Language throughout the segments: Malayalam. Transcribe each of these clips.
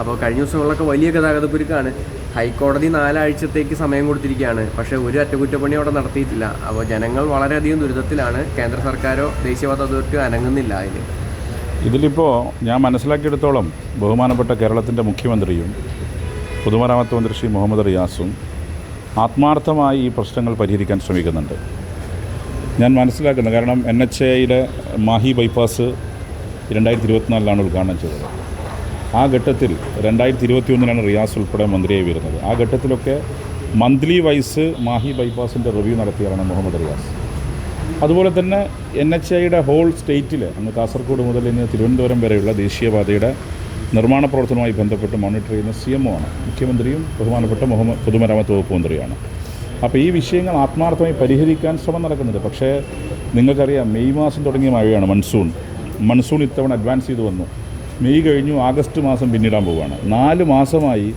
അപ്പോൾ കഴിഞ്ഞ ദിവസങ്ങളിലൊക്കെ വലിയ ഗതാഗതക്കുരുക്കാണ് ഹൈക്കോടതി നാലാഴ്ചത്തേക്ക് സമയം കൊടുത്തിരിക്കുകയാണ്. പക്ഷേ ഒരു അറ്റകുറ്റപ്പണി അവിടെ നടത്തിയിട്ടില്ല. അപ്പോൾ ജനങ്ങൾ വളരെയധികം ദുരിതത്തിലാണ്. കേന്ദ്ര സർക്കാരോ ദേശീയപാത അതോറിറ്റിയോ അനങ്ങുന്നില്ല അതിൽ ഇതിലിപ്പോൾ ഞാൻ മനസ്സിലാക്കിയെടുത്തോളം ബഹുമാനപ്പെട്ട കേരളത്തിന്റെ മുഖ്യമന്ത്രിയും പൊതുമരാമത്ത് മന്ത്രി ശ്രീ മുഹമ്മദ് റിയാസും ആത്മാർത്ഥമായി ഈ പ്രശ്നങ്ങൾ പരിഹരിക്കാൻ ശ്രമിക്കുന്നുണ്ട്. ഞാൻ മനസ്സിലാക്കുന്നു. കാരണം എൻ എച്ച് എയുടെ മാഹി ബൈപ്പാസ് രണ്ടായിരത്തി ഇരുപത്തിനാലിലാണ് ഉദ്ഘാടനം ചെയ്തത്. ആ ഘട്ടത്തിൽ രണ്ടായിരത്തി ഇരുപത്തി ഒന്നിലാണ് റിയാസ് ഉൾപ്പെടെ മന്ത്രിയായി വരുന്നത്. ആ ഘട്ടത്തിലൊക്കെ മന്ത്ലി വൈസ് മാഹി ബൈപ്പാസിന്റെ റിവ്യൂ നടത്തിയാണ് മുഹമ്മദ് റിയാസ്. അതുപോലെ തന്നെ എൻ എച്ച് ഐയുടെ ഹോൾ സ്റ്റേറ്റിൽ അന്ന് കാസർഗോഡ് മുതൽ ഇന്ന് തിരുവനന്തപുരം വരെയുള്ള ദേശീയപാതയുടെ നിർമ്മാണ പ്രവർത്തനവുമായി ബന്ധപ്പെട്ട് മോണിറ്റർ ചെയ്യുന്ന സി എം ആണ്. മുഖ്യമന്ത്രിയും ബഹുമാനപ്പെട്ട മുഹമ്മദ് പൊതുമരാമത്ത് വകുപ്പ് മന്ത്രിയാണ്. അപ്പോൾ ഈ വിഷയങ്ങൾ ആത്മാർത്ഥമായി പരിഹരിക്കാൻ ശ്രമം നടക്കുന്നുണ്ട്. പക്ഷേ നിങ്ങൾക്കറിയാം മെയ് മാസം തുടങ്ങിയ മഴയാണ് മൺസൂൺ. മൺസൂൺ ഇത്തവണ അഡ്വാൻസ് ചെയ്ത് വന്നു. മെയ് കഴിഞ്ഞു ആഗസ്റ്റ് മാസം പിന്നിടാൻ പോവുകയാണ്. നാല് മാസമായി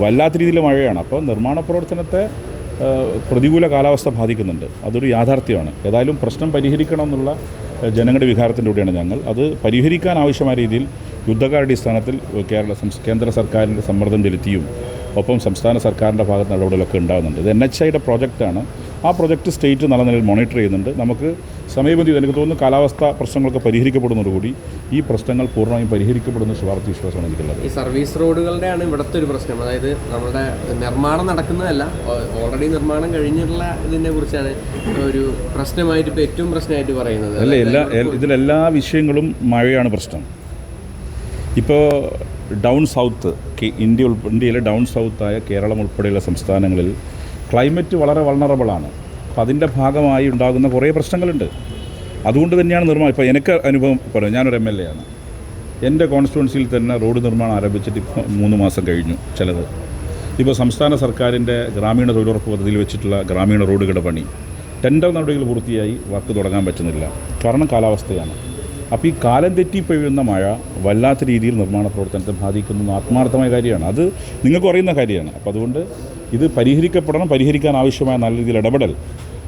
വല്ലാത്ത രീതിയിൽ മഴയാണ്. അപ്പോൾ നിർമ്മാണ പ്രവർത്തനത്തെ പ്രതികൂല കാലാവസ്ഥ ബാധിക്കുന്നുണ്ട്. അതൊരു യാഥാർത്ഥ്യമാണ്. ഏതായാലും പ്രശ്നം പരിഹരിക്കണം എന്നുള്ള ജനങ്ങളുടെ വികാരത്തിന്റെ കൂടെയാണ് ഞങ്ങൾ. അത് പരിഹരിക്കാൻ ആവശ്യമായ രീതിയിൽ യുദ്ധകാലടിസ്ഥാനത്തിൽ കേരള സംസ് കേന്ദ്ര സർക്കാരിന്റെ സമ്മർദ്ദം ചെലുത്തിയും ഒപ്പം സംസ്ഥാന സർക്കാരിന്റെ ഭാഗത്ത് നടപടികളൊക്കെ ഉണ്ടാകുന്നുണ്ട്. ഇത് എൻ എച്ച് ഐയുടെ പ്രോജക്റ്റാണ്. ആ പ്രൊജക്റ്റ് സ്റ്റേറ്റ് നല്ല നിലയിൽ മോണിറ്റർ ചെയ്യുന്നുണ്ട്. നമുക്ക് സമയബന്ധി എനിക്ക് തോന്നുന്നു കാലാവസ്ഥ പ്രശ്നങ്ങളൊക്കെ പരിഹരിക്കപ്പെടുന്നതോടുകൂടി ഈ പ്രശ്നങ്ങൾ പൂർണമായും പരിഹരിക്കപ്പെടുന്ന ശുഭാപ്തി വിശ്വാസമാണ് എനിക്കുള്ളത്. ഈ സർവീസ് റോഡുകളുടെയാണ് ഇവിടുത്തെ ഒരു പ്രശ്നം. അതായത് നമ്മുടെ നിർമ്മാണം നടക്കുന്നതല്ല ഓൾറെഡി നിർമ്മാണം കഴിഞ്ഞിട്ടുള്ള ഇതിനെ കുറിച്ചാണ് ഒരു പ്രശ്നമായിട്ട് ഇപ്പോൾ ഏറ്റവും പ്രശ്നമായിട്ട് പറയുന്നത്. അല്ല എല്ലാ ഇതിലെല്ലാ വിഷയങ്ങളും മഴയാണ് പ്രശ്നം. ഇപ്പോൾ ഡൗൺ സൗത്ത് ഇന്ത്യ ഉൾപ്പെടെ ഇന്ത്യയിലെ ഡൗൺ സൗത്തായ കേരളം ഉൾപ്പെടെയുള്ള സംസ്ഥാനങ്ങളിൽ ക്ലൈമറ്റ് വളരെ വൾണറബിളാണ് അപ്പോൾ അതിന്റെ ഭാഗമായി ഉണ്ടാകുന്ന കുറേ പ്രശ്നങ്ങളുണ്ട്. അതുകൊണ്ട് തന്നെയാണ് നിർമ്മാണം ഇപ്പോൾ എനിക്ക് അനുഭവം പറയാം ഞാനൊരു എം എൽ എ ആണ്. എന്റെ കോൺസ്റ്റിറ്റ്യുവൻസിയിൽ തന്നെ റോഡ് നിർമ്മാണം ആരംഭിച്ചിട്ട് ഇപ്പോൾ മൂന്ന് മാസം കഴിഞ്ഞു ചിലത്. ഇപ്പോൾ സംസ്ഥാന സർക്കാരിന്റെ ഗ്രാമീണ തൊഴിലുറപ്പ് പദ്ധതിയിൽ വെച്ചിട്ടുള്ള ഗ്രാമീണ റോഡുകളുടെ പണി. ടെൻഡർ നടപടികൾ പൂർത്തിയായി വർക്ക് തുടങ്ങാൻ പറ്റുന്നില്ല. കാരണം കാലാവസ്ഥയാണ്. അപ്പോൾ ഈ കാലം തെറ്റി പെയ്യുന്ന മഴ വല്ലാത്ത രീതിയിൽ നിർമ്മാണ പ്രവർത്തനത്തെ ബാധിക്കുന്ന ആത്മാർത്ഥമായ കാര്യമാണ്. അത് നിങ്ങൾക്ക് അറിയുന്ന കാര്യമാണ്. അപ്പോൾ അതുകൊണ്ട് ഇത് പരിഹരിക്കപ്പെടണം പരിഹരിക്കാൻ ആവശ്യമായ നല്ല രീതിയിൽ ഇടപെടൽ.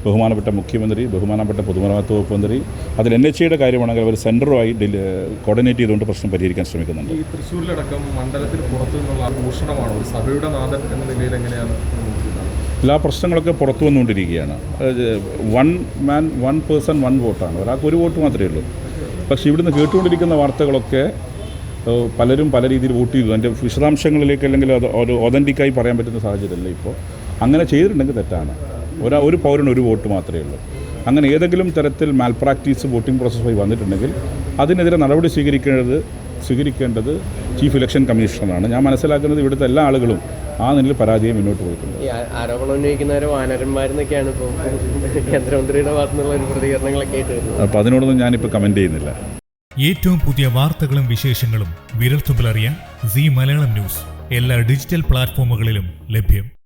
ബഹുമാനപ്പെട്ട മുഖ്യമന്ത്രി ബഹുമാനപ്പെട്ട പൊതുമരാമത്ത് വകുപ്പ് മന്ത്രി അതിൽ എൻ എച്ച് ഐയുടെ കാര്യമാണെങ്കിൽ അവർ സെന്ററുമായി കോർഡിനേറ്റ് ചെയ്തുകൊണ്ട് പ്രശ്നം പരിഹരിക്കാൻ ശ്രമിക്കുന്നുണ്ട്. ഈ തൃശ്ശൂരിലടക്കം മണ്ഡലത്തിൽ പുറത്തു നിന്നുള്ള ആഘോഷണമാണ്? ഒരു സഭയുടെ നാഥൻ എന്ന നിലയിൽ എങ്ങനെയാണ്? എല്ലാ പ്രശ്നങ്ങളൊക്കെ പുറത്തു വന്നുകൊണ്ടിരിക്കുകയാണ്. One man one person one വോട്ടാണ്. ഒരാൾക്ക് ഒരു വോട്ട് മാത്രമേ ഉള്ളൂ. പക്ഷേ ഇവിടുന്ന് കേട്ടുകൊണ്ടിരിക്കുന്ന വാർത്തകളൊക്കെ പലരും പല രീതിയിൽ വോട്ട് ചെയ്തു അതിന്റെ വിശദാംശങ്ങളിലേക്ക് അല്ലെങ്കിൽ അത് ഒരു ഒതന്റിക്കായി പറയാൻ പറ്റുന്ന സാഹചര്യമല്ല ഇപ്പോൾ. അങ്ങനെ ചെയ്തിട്ടുണ്ടെങ്കിൽ തെറ്റാണ്. ഒരാ ഒരു പൗരന് ഒരു വോട്ട് മാത്രമേ ഉള്ളൂ. അങ്ങനെ ഏതെങ്കിലും തരത്തിൽ മാൽ പ്രാക്ടീസ് വോട്ടിംഗ് പ്രോസസ്സായി വന്നിട്ടുണ്ടെങ്കിൽ അതിനെതിരെ നടപടി സ്വീകരിക്കേണ്ടത് സ്വീകരിക്കേണ്ടത് ചീഫ് ഇലക്ഷൻ കമ്മീഷണറാണ് ഞാൻ മനസ്സിലാക്കുന്നത് ഇവിടുത്തെ എല്ലാ ആളുകളും ആ നിലയിൽ പരാജയം മുന്നോട്ട് പോയിട്ടുണ്ട്. ഈ ആ- ആരോപണം ഉന്നയിക്കുന്നവരെ വാനരന്മാരെന്നൊക്കെയാണ് ഇപ്പോൾ കേന്ദ്രമന്ത്രിയുടെ ഭാഗത്തുനിന്നുള്ള ഒരു പ്രതികരണങ്ങളൊക്കെ ആയിട്ട് വരുന്നത്. അപ്പോൾ അതിനോടൊന്നും ഞാനിപ്പോൾ കമന്റ് ചെയ്യുന്നില്ല. ഏറ്റവും പുതിയ വാർത്തകളും വിശേഷങ്ങളും വിരൽത്തുമ്പിലറിയാൻ സി മലയാളം ന്യൂസ് എല്ലാ ഡിജിറ്റൽ പ്ലാറ്റ്ഫോമുകളിലും ലഭ്യം.